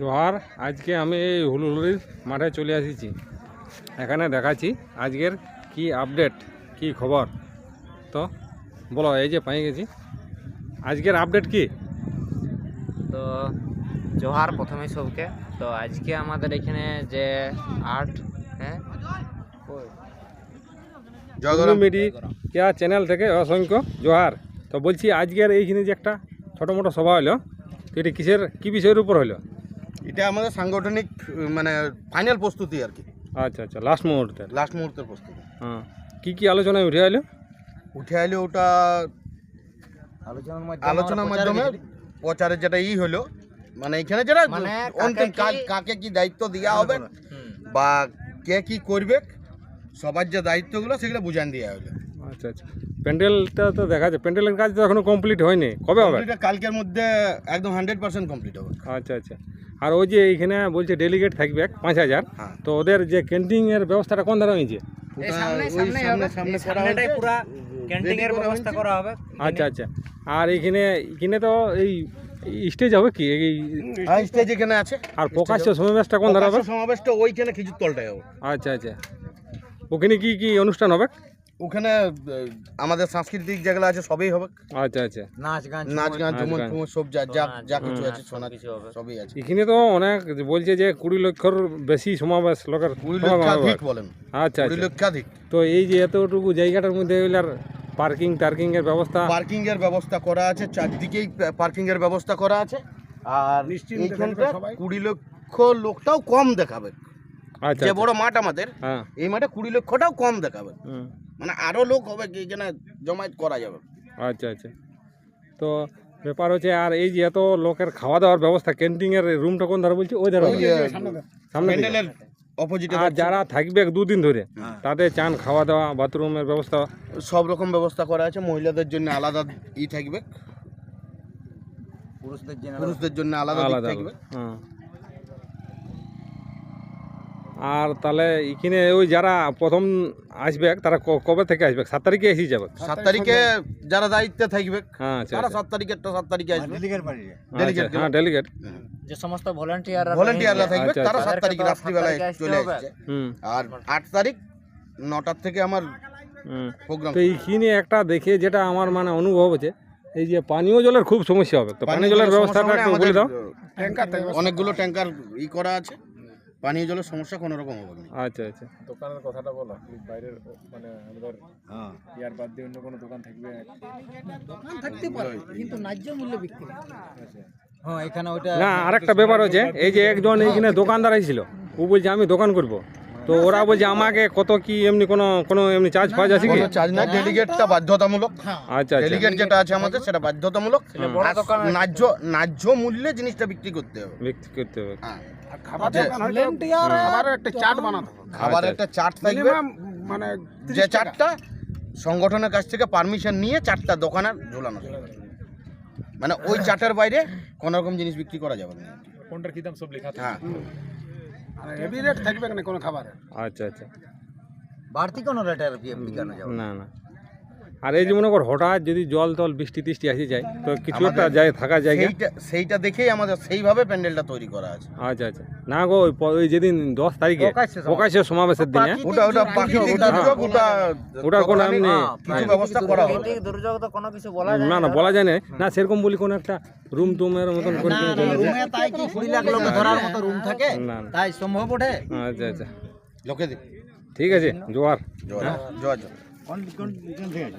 জোহার আজকে আমি এই হুলহুলির মাঠে চলে এসেছি এখানে দেখাচ্ছি আজকের কি আপডেট কি খবর। তো বলো এই যে পাই গেছি। আজকের আপডেট কি? তো জোহার প্রথমে সবকে। তো আজকে আমাদের এখানে যে আর্ট হ্যাঁ? মিডিয়া চ্যানেল থেকে অসংখ্য জোহার। তো বলছি আজকের এইখানে যে একটা ছোটো মোটো সভা হলো তো এটা কিসের কি বিষয়ের উপর হলো? এটা আমাদের সাংগঠনিক মানে ফাইনাল প্রস্তুতি আর কি। আচ্ছা আচ্ছা লাস্ট মুহূর্তে লাস্ট মুহূর্তের প্রস্তুতি। হ্যাঁ। কী কী আলোচনায় উঠে এলো উঠে আইলে ওটা আলোচনার মাধ্যমে প্রচারের যেটা ই হলো মানে এখানে যেটা মানে অন্তিম কাকে কি- কাকে কি দায়িত্ব দেওয়া হবে বা কে কি করবে সবার যে দায়িত্বগুলো সেগুলো বুঝান দেওয়া হলো। আচ্ছা আচ্ছা। প্যান্ডেলটা তো দেখা যায় প্যান্ডেলের কাজ তো এখনও কমপ্লিট হয়নি। কবে হবে? এটা কালকের মধ্যে একদম হান্ড্রেড পার্সেন্ট কমপ্লিট হবে। আচ্ছা আচ্ছা। আর ওই যে এইখানে বলছে ডেলিগেট থাকবে পাঁচ হাজার। হ্যাঁ। তো ওদের যে ক্যান্টিনের ব্যবস্থাটা কোন ধারা হয়েছে? আচ্ছা আচ্ছা। আর এইখানে এখানে তো এই স্টেজ হবে কি? এই হ্যাঁ স্টেজ এখানে আছে। আর প্রকাশ্য সমাবেশটা কোন ধারা হবে? সমাবেশটা ওইখানে খিজুর তলটায় হবে। আচ্ছা আচ্ছা। ওখানে কি কি অনুষ্ঠান হবে? ওখানে আমাদের সাংস্কৃতিক যেগুলো আছে সবই হবে। আচ্ছা আচ্ছা। নাচ গান নাচ গান ঝুমুর গান। সব যা যা যা কিছু হ্যাঁ, আছে সোনা কিছু হবে। সবই আছে। এখানে তো অনেক বলছে যে কুড়ি লক্ষর বেশি সমাবেশ লোকের কুড়ি। লক্ষাধিক বলেন। আচ্ছা কুড়ি আচ্ছা। লক্ষাধিক তো এই যে এতটুকু জায়গাটার মধ্যে এগুলার পার্কিং টার্কিং এর ব্যবস্থা? পার্কিং এর ব্যবস্থা করা আছে চারদিকেই পার্কিং এর ব্যবস্থা করা আছে। আর এইখানটা কুড়ি লক্ষ লোকটাও কম দেখাবে আচ্ছা যে আচ্ছা। বড় মাঠ আমাদের হ্যাঁ। এই মাঠে কুড়ি লক্ষটাও কম দেখাবে হুম। মানে আরও লোক হবে কি এখানে জমায়েত করা যাবে। আচ্ছা আচ্ছা। তো ব্যাপার হচ্ছে আর এই যে এত লোকের খাওয়া দাওয়ার ব্যবস্থা ক্যান্টিনের রুমটা কোন ধারে বলছি? ওই ধারে সামনে অপোজিটে আর যারা থাকবে দুদিন ধরে তাদের চান খাওয়া দাওয়া বাথরুমের ব্যবস্থা। সব রকম ব্যবস্থা করা আছে মহিলাদের জন্য আলাদা ই থাকবে। পুরুষদের জন্য আলাদা থাকবে। হ্যাঁ। আর তাহলে এখানে ওই যারা প্রথম আসবে তারা ক- কবে থেকে আসবে? সাত তারিখে এসে যাবে। সাত তারিখে যারা দায়িত্বে থাকবে হ্যাঁ আচ্ছা তারা আচ্ছা। সাত তারিখেরটা সাত তারিখে আসবে। আচ্ছা, হ্যাঁ ডেলিগেট যে সমস্ত ভলান্টিয়ার ভলেন্টিয়াররা থাকবে তারা। সাত তারিখে রাত্রিবেলায় চলে। আসছে আর আট তারিখ নটার থেকে আমার প্রোগ্রাম তো এইখানে একটা দেখে যেটা আমার মানে অনুভব হচ্ছে এই যে পানীয় জলের খুব সমস্যা হবে। তো পানীয় জলের ব্যবস্থাটা একটু বলে দাও। অনেকগুলো ট্যাঙ্কার ই করা আছে। পানীয় জলের সমস্যা কোনো রকম হবে না। আচ্ছা আচ্ছা। দোকানের কথাটা বলো বাইরের মানে আমাদের হ্যাঁ। ইয়ার বাদ দিয়ে অন্য কোনো দোকান থাকবে? দোকান থাকতে পারে কিন্তু ন্যায্য মূল্যে বিক্রি হ্যাঁ। এখানে ওটা না আরেকটা ব্যাপার হচ্ছে এই যে একজন এইখানে দোকানদার আইছিল ও বলছে আমি দোকান করব। তো ওরা বলছে আমাকে কত কি এমনি কোনো কোনো এমনি চার্জ পাওয়া আছে কি? কোনো চার্জ না ডেলিগেটটা বাধ্যতামূলক। আচ্ছা আচ্ছা। ডেলিগেট যেটা আছে আমাদের সেটা বাধ্যতামূলক। আর ন্যায্য ন্যায্য মূল্যে জিনিসটা বিক্রি করতে হবে। বিক্রি করতে হবে। হ্যাঁ। খাবার একটা চার্ট বানাতে খাবার একটা চার্ট থাকবে। মানে যে চারটা সংগঠনের কাছ থেকে পারমিশন নিয়ে চারটা দোকানে ঝোলানো যাবে। মানে ওই চার্টের বাইরে কোনো রকম জিনিস বিক্রি করা যাবে না। কোনটার কি দাম সব লেখা থাকে? হ্যাঁ হেভি রেট থাকবে না কোনো খাবারের আচ্ছা আচ্ছা। বাড়তি কোনো রেটের বিকানো যাবে না না। আর এই যে মনে কর হঠাৎ যদি জল টল বৃষ্টি টিষ্টি আসে যায় তো কিছু একটা যায় থাকা জায়গা সেইটা সেইটা দেখেই আমাদের সেইভাবে প্যান্ডেলটা তৈরি করা আছে। আচ্ছা আচ্ছা। না গো ওই প- ওই যেদিন দশ তারিখে প্রকাশ্য সমাবেশের দিনে ওটা ওটা প্রাকৃতিক দুর্যোগ ওটা ওটা কোনো তখন এমনি কিছু ব্যবস্থা করা হবে। প্রাকৃতিক দুর্যোগ তো কোনো কিছু বলা যায় না না বলা যায় না। না সেরকম বলি কোনো একটা রুম টুমের মতন করে কিনে রুমে তাই কি কুড়ি লাখ লোক ধরার মতো রুম থাকে? না না। তাই সম্ভব ওঠে আচ্ছা আচ্ছা। লোকে ঠিক আছে জোয়ার। জোয়ার জোয়ার জোয়ার